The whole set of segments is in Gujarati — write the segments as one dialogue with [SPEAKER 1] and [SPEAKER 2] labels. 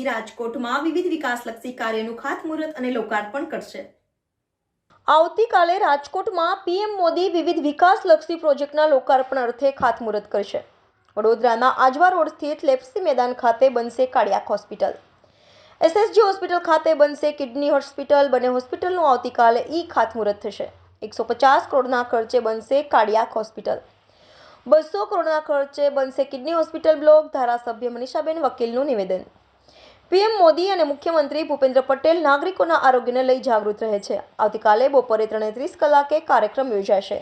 [SPEAKER 1] મોદી રાજકોટમાં વિવિધ વિકાસલક્ષી કાર્યનું ખાતમુહૂર્ત અને લોકાર્પણ કરશે. આવતીકાલે રાજકોટમાં પીએમ મોદી વિવિધ વિકાસલક્ષી પ્રોજેક્ટના લોકાર્પણ અર્થે ખાતમુહૂર્ત કરશે. વડોદરાના આજવા રોડ સ્થિત લેપ્સી મેદાન ખાતે બનશે કાર્ડિયાક હોસ્પિટલ. એસએસજી હોસ્પિટલ ખાતે બનશે કિડની હોસ્પિટલ. બંને હોસ્પિટલનું આવતીકાલે ઈ ખાતમુહૂર્ત થશે. એકસો પચાસ કરોડના ખર્ચે બનશે કાર્ડિયાક હોસ્પિટલ. બસો કરોડના ખર્ચે બનશે કિડની હોસ્પિટલ બ્લોક. ધારાસભ્ય મનીષાબેન વકીલનું નિવેદન. પીએમ મોદી અને મુખ્યમંત્રી ભૂપેન્દ્ર પટેલ નાગરિકોના આરોગ્યને લઈ જાગૃત રહે છે. આવતીકાલે બપોરે ત્રણે ત્રીસ કલાકે કાર્યક્રમ યોજાશે.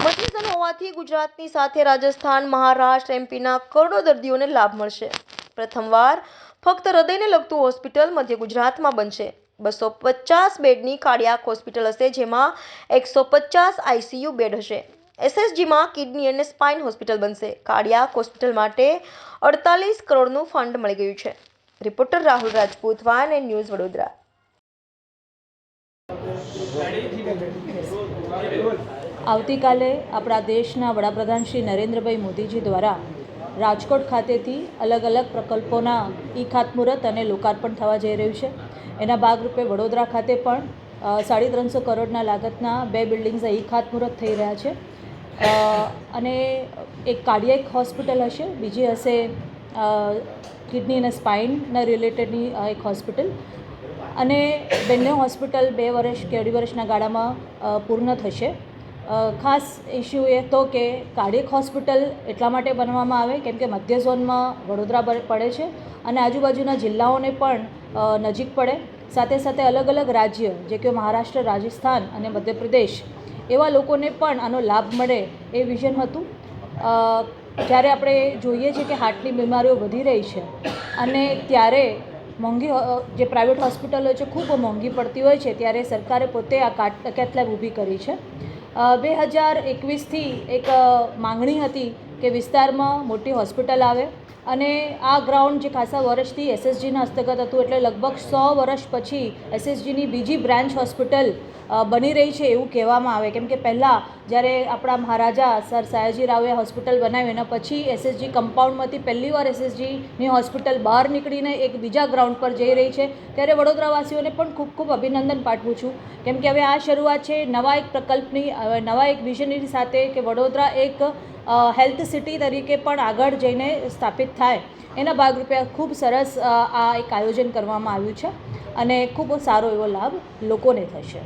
[SPEAKER 1] મધ્યસન હોવાથી ગુજરાતની સાથે રાજસ્થાન, મહારાષ્ટ્ર, એમપીના કરોડો દર્દીઓને લાભ મળશે. પ્રથમવાર ફક્ત હૃદયને લગતું હોસ્પિટલ મધ્ય ગુજરાતમાં બનશે. બસો પચાસ બેડની કાર્ડિયાક હોસ્પિટલ હશે, જેમાં એકસો પચાસ આઈસીયુ બેડ હશે. એસએસજીમાં કિડની અને સ્પાઇન હોસ્પિટલ બનશે. કાર્ડિયાક હોસ્પિટલ માટે અડતાલીસ કરોડનું ફંડ મળી ગયું છે. રિપોર્ટર રાહુલ રાજપૂત વાન એન્ડ ન્યૂઝ વડોદરા.
[SPEAKER 2] આવતીકાલે આપણા દેશના વડાપ્રધાન શ્રી નરેન્દ્રભાઈ મોદીજી દ્વારા રાજકોટ ખાતેથી અલગ અલગ પ્રકલ્પોના ઈ ખાતમુહૂર્ત અને લોકાર્પણ થવા જઈ રહ્યું છે. એના ભાગરૂપે વડોદરા ખાતે પણ સાડી ત્રણસો કરોડના લાગતના બે બિલ્ડિંગ્સ ઈ ખાતમુહૂર્ત થઈ રહ્યા છે. અને એક કાર્ડિયક હોસ્પિટલ હશે, બીજી હશે કિડની અને સ્પાઇનના રિલેટેડની એક હોસ્પિટલ અને બંને હોસ્પિટલ બે વર્ષ કે અઢી વર્ષના ગાળામાં પૂર્ણ થશે. ખાસ ઇસ્યુ એ હતો કે કાર્ડિયક હોસ્પિટલ એટલા માટે બનવામાં આવે કેમ કે મધ્ય ઝોનમાં વડોદરા પડે છે અને આજુબાજુના જિલ્લાઓને પણ નજીક પડે. સાથે સાથે અલગ અલગ રાજ્ય, જે કે મહારાષ્ટ્ર, રાજસ્થાન અને મધ્યપ્રદેશ, એવા લોકોને પણ આનો લાભ મળે એ વિઝન હતું. જ્યારે આપણે જોઈએ છીએ કે હાર્ટની બીમારીઓ વધી રહી છે અને ત્યારે મોંઘી જે પ્રાઇવેટ હોસ્પિટલો છે, ખૂબ મોંઘી પડતી હોય છે, ત્યારે સરકારે પોતે આ કાટ કેટલેબ ઊભી કરી છે. બે હજાર એકવીસથી એક માંગણી હતી કે વિસ્તારમાં મોટી હોસ્પિટલ આવે. અને આ ગ્રાઉન્ડ જે ખાસા વર્ષથી એસએસજીના હસ્તગત હતું, એટલે લગભગ સો વર્ષ પછી એસએસજીની બીજી બ્રાન્ચ હોસ્પિટલ બની રહી છે એવું કહેવામાં આવે. કેમ કે પહેલાં જ્યારે આપણા મહારાજા સર સયાજી રાવે હોસ્પિટલ બનાવી એના પછી એસએસજી કમ્પાઉન્ડમાંથી પહેલી વાર એસએસજીની હોસ્પિટલ બહાર નીકળીને એક બીજા ગ્રાઉન્ડ પર જઈ રહી છે. ત્યારે વડોદરાવાસીઓને પણ ખૂબ ખૂબ અભિનંદન પાઠવું છું. કેમ કે હવે આ શરૂઆત છે નવા એક પ્રકલ્પની નવા એક વિઝનની સાથે કે વડોદરા એક હેલ્થ સિટી તરીકે પણ આગળ જઈને સ્થાપિત થાય. એના ભાગરૂપે ખૂબ સરસ આ એક આયોજન કરવામાં આવ્યું છે અને ખૂબ સારો એવો લાભ લોકોને થશે.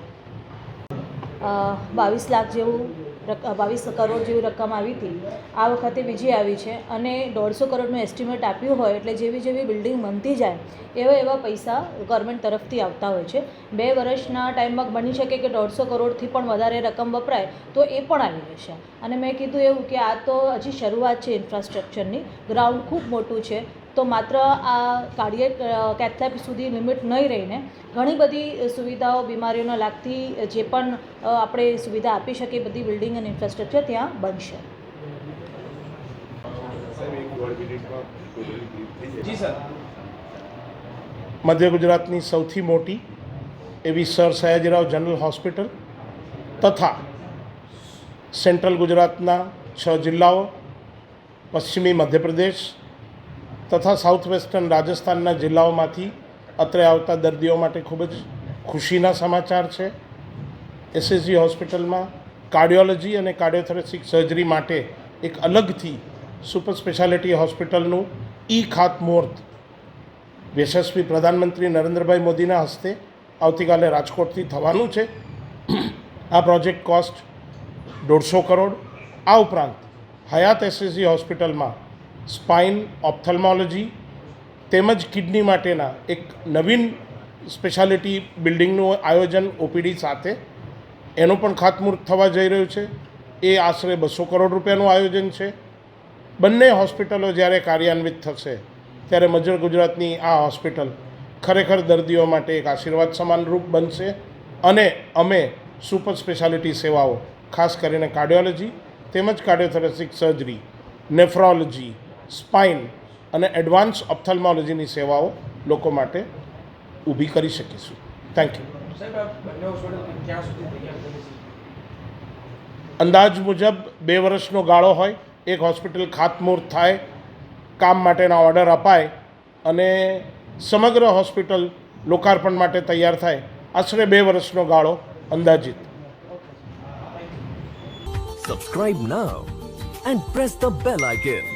[SPEAKER 2] બાવીસ લાખ જેવું બાવીસ કરોડ જેવી રકમ આવી હતી. આ વખતે બીજી આવી છે અને દોઢસો કરોડનું એસ્ટિમેટ આપ્યું હોય એટલે જેવી જેવી બિલ્ડિંગ બનતી જાય, એવા એવા પૈસા ગવર્મેન્ટ તરફથી આવતા હોય છે. બે વર્ષના ટાઈમમાં બની શકે કે દોઢસો કરોડથી પણ વધારે રકમ વપરાય, તો એ પણ આવી જશે. અને મેં કીધું એવું કે આ તો હજી શરૂઆત છે ઇન્ફ્રાસ્ટ્રક્ચરની ગ્રાઉન્ડ ખૂબ મોટું છે. તો માત્ર આ કાર્ડિયક કેથલેબ સુધી લિમિટ નહીં રહીને ઘણી બધી સુવિધાઓ બીમારીઓને લાગતી જે પણ આપણે સુવિધા આપી શકીએ બધી બિલ્ડિંગ અને ઇન્ફ્રાસ્ટ્રક્ચર ત્યાં બનશે.
[SPEAKER 3] જી સર.
[SPEAKER 4] મધ્ય ગુજરાતની સૌથી મોટી એવી સર સયાજીરાવ જનરલ હોસ્પિટલ તથા સેન્ટ્રલ ગુજરાતના છ જિલ્લાઓ પશ્ચિમી મધ્યપ્રદેશ તથા સાઉથ વેસ્ટર્ન રાજસ્થાનના જિલ્લાઓમાંથી અત્રે આવતા દર્દીઓ માટે ખૂબ જ ખુશીના સમાચાર છે. એસએસજી હોસ્પિટલમાં કાર્ડિયોલોજી અને કાર્ડિયોથોરેસિક સર્જરી માટે એક અલગથી સુપર સ્પેશિયાલિટી હોસ્પિટલનું ઈ ખાતમુહૂર્ત યશસ્વી પ્રધાનમંત્રી નરેન્દ્રભાઈ મોદીના હસ્તે આવતીકાલે રાજકોટથી થવાનું છે. આ પ્રોજેક્ટ કોસ્ટ દોઢસો કરોડ. આ ઉપરાંત હયાત એસએસજી હોસ્પિટલમાં સ્પાઇન ઓપ્થલ્મોલોજી તેમજ કિડની માટેના એક નવીન સ્પેશિયાલિટી બિલ્ડિંગનું આયોજન ઓપીડી સાથે એનું પણ ખાતમુહૂર્ત થવા જઈ રહ્યું છે. એ આશરે બસો કરોડ રૂપિયાનું આયોજન છે. બંને હોસ્પિટલો જ્યારે કાર્યાન્વિત થશે, ત્યારે મજર ગુજરાતની આ હોસ્પિટલ ખરેખર દર્દીઓ માટે એક આશીર્વાદ સમાનરૂપ બનશે અને અમે સુપર સ્પેશિયાલિટી સેવાઓ, ખાસ કરીને કાર્ડિયોલોજી તેમજ કાર્ડિયોથેરેસિક સર્જરી, નેફ્રોલોજી સ્પાઇન અને એડવાન્સ ઓપ્થલ્મોલોજીની સેવાઓ લોકો માટે ઊભી કરી શકીશું. થેન્ક યુ
[SPEAKER 3] સાહેબ આ બંને હોસ્પિટલ ક્યાં સુધી તૈયાર કરી છે
[SPEAKER 4] અંદાજ મુજબ બે વર્ષનો ગાળો હોય એક હોસ્પિટલ ખાતમુહૂર્ત થાય કામ માટેના ઓર્ડર અપાય અને સમગ્ર હોસ્પિટલ લોકાર્પણ માટે તૈયાર થાય આશરે બે વર્ષનો ગાળો અંદાજિત.
[SPEAKER 5] Subscribe now and press the bell icon.